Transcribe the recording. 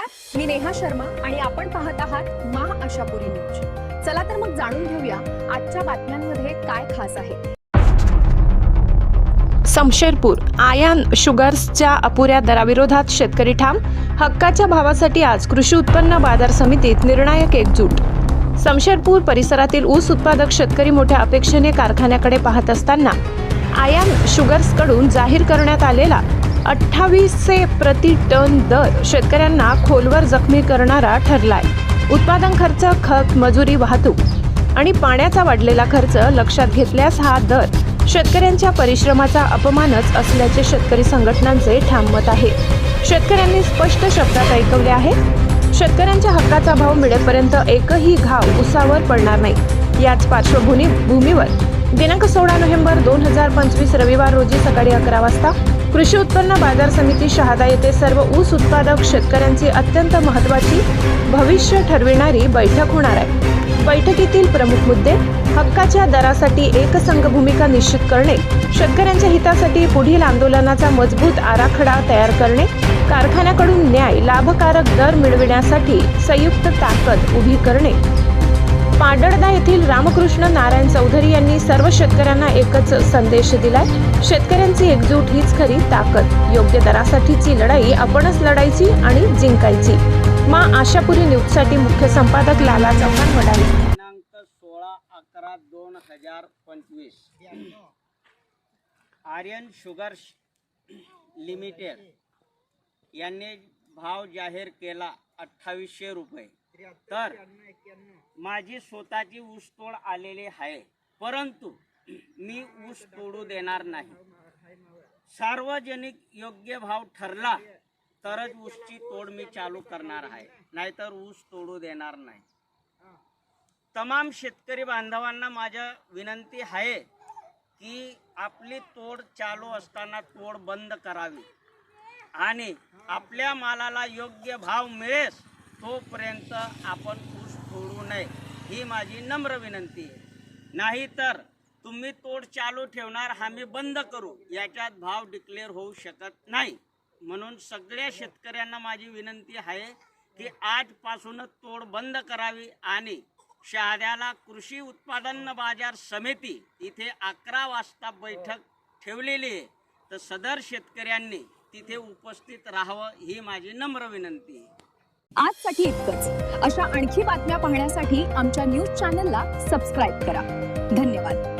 नमस्कार. मी नेहा शर्मा आणि आपण पाहत आहात महा आशापुरी न्यूज. चला तर मग जाणून घेऊया आजच्या बातम्यांमध्ये काय खास आहे. समशेरपूर आयान शुगर्सच्या अपुऱ्या दराविरोधात शेतकरी ठाम. हक्काच्या भावासाठी आज कृषी उत्पन्न बाजार समितीत निर्णायक एकजूट. समशेरपूर परिसरातील ऊस उत्पादक शेतकरी मोठ्या अपेक्षेने कारखान्याकडे पाहत असताना आयान शुगर्सकडून जाहीर करण्यात आलेला अठ्ठावीसचे प्रति टन दर शेतकऱ्यांना खोलवर जखमी करणारा ठरलाय. उत्पादन खर्च खत मजुरी वाहतूक आणि पाण्याचा वाढलेला खर्च लक्षात घेतल्यास हा दर शेतकऱ्यांच्या परिश्रमाचा अपमानच असल्याचे शेतकरी संघटनांचे ठाम मत आहे. शेतकऱ्यांनी स्पष्ट शब्दात ऐकवले आहे शेतकऱ्यांच्या हक्काचा भाव मिळेपर्यंत एकही घाव उसावर पडणार नाही. याच पार्श्वभूमी भूमीवर दिनांक सोळा नोव्हेंबर दोन हजार पंचवीस रविवार रोजी सकाळी अकरा वाजता कृषी उत्पन्न बाजार समिती शहादा येथे सर्व ऊस उत्पादक शेतकऱ्यांची अत्यंत महत्त्वाची भविष्य ठरविणारी बैठक होणार आहे. बैठकीतील प्रमुख मुद्दे हक्काच्या दरासाठी एकसंघ भूमिका निश्चित करणे शेतकऱ्यांच्या हितासाठी पुढील आंदोलनाचा मजबूत आराखडा तयार करणे कारखान्याकडून न्याय लाभकारक दर मिळविण्यासाठी संयुक्त ताकद उभी करणे. पाडळदा येथील रामकृष्ण नारायण चौधरी यांनी सर्व शेतकऱ्यांना एकच संदेश दिलाय. शेतकऱ्यांची एकजूट हीच खरी ताकद. योग्य दरासाठीची लढाई आपणच लढायची आणि जिंकायची. मा आशापुरी न्यूजसाठी मुख्य संपादक लाला चव्हाण वडाळे दिनांक सोळा अकरा दोन हजार पंचवीस. आर्यन शुगर्स लिमिटेड यांनी भाव जाहीर केला अठ्ठावीसशे रुपये. तर माझी स्वतःची ऊसतोड आलेली आहे परंतु मी ऊस तोडू देणार नाही. सार्वजनिक योग्य भाव ठरला तरच ऊसची तोड मी चालू करणार आहे नाहीतर ऊस तोडू देणार नाही. तमाम शेतकरी बांधवांना माझ्या विनंती आहे की आपली तोड चालू असताना तोड बंद करावी आणि आपल्या मालाला योग्य भाव मिळेल तोपर्यंत आपण ऊस तोडू नये ही माझी नम्र विनंती आहे. नाहीतर तुम्ही तोड चालू ठेवणार हमी बंद करू याच्यात भाव डिक्लेअर होऊ शकत नाही. म्हणून सगळ्या शेतकऱ्यांना माझी विनंती आहे की आजपासूनच तोड बंद करावी आणि शहाद्याला कृषी उत्पादन बाजार समिती इथे अकरा वाजता बैठक ठेवलेली आहे. तर सदर शेतकऱ्यांनी तिथे उपस्थित राहावं ही माझी नम्र विनंती आहे. आजसाठी इतकंच. अशा आणखी बातम्या पाहण्यासाठी आमच्या न्यूज चॅनलला सबस्क्राईब करा. धन्यवाद.